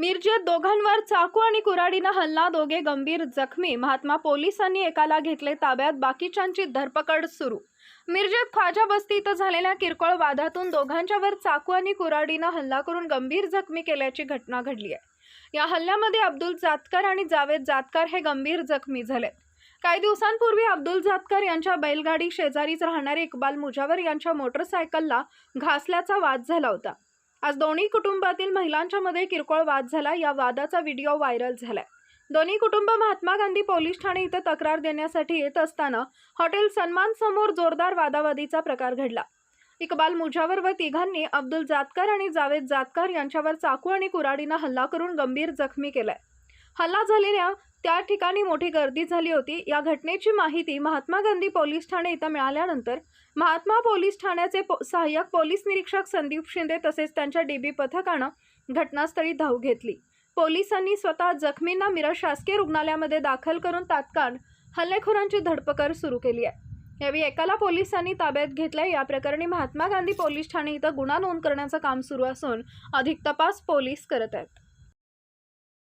मिरजेत दोघांवर चाकू आणि कुऱ्हाडीनं हल्ला दोघे गंभीर जखमी. महात्मा पोलिसांनी एकाला घेतले ताब्यात बाकीच्यांची धरपकड सुरू. मिरजेत ख्वाजा बस्ती इथं झालेल्या किरकोळ वादातून दोघांच्यावर चाकू आणि कुऱ्हाडीनं हल्ला करून गंभीर जखमी केल्याची घटना घडली आहे. या हल्ल्यामध्ये अब्दुल जातकर आणि जावेद जातकर हे गंभीर जखमी झालेत. काही दिवसांपूर्वी अब्दुल जातकर यांच्या बैलगाडी शेजारीच राहणारे इक्बाल मुजावर यांच्या मोटरसायकलला घासल्याचा वाद झाला होता. आज दोन्ही कुटुंबातील महिलांच्या मध्ये किरकोळ वाद झाला. या वादाचा व्हिडिओ व्हायरल झालाय. दोन्ही कुटुंब महात्मा गांधी पोलीस ठाणे इथं तक्रार देण्यासाठी येत असताना हॉटेल सन्मान समोर जोरदार वादावादीचा प्रकार घडला. इकबाल मुजावर व तिघांनी अब्दुल जातकर आणि जावेद जातकर यांच्यावर चाकू आणि कुराडीनं हल्ला करून गंभीर जखमी केलाय. हल्ला झालेल्या त्या ठिकाणी मोठी गर्दी झाली होती. या घटनेची माहिती महात्मा गांधी पोलीस ठाणे इथं मिळाल्यानंतर महात्मा पोलीस ठाण्याचे पो सहाय्यक पोलीस निरीक्षक संदीप शिंदे तसेच त्यांच्या डीबी पथकानं घटनास्थळी धाव घेतली. पोलिसांनी स्वतः जखमींना मिरज शासकीय रुग्णालयामध्ये दाखल करून तात्काळ हल्लेखोरांची धडपकड सुरू केली आहे. यावेळी एकाला पोलिसांनी ताब्यात घेतलंय. या प्रकरणी महात्मा गांधी पोलीस ठाणे इथं गुन्हा नोंद करण्याचं काम सुरू असून अधिक तपास पोलीस करत आहेत.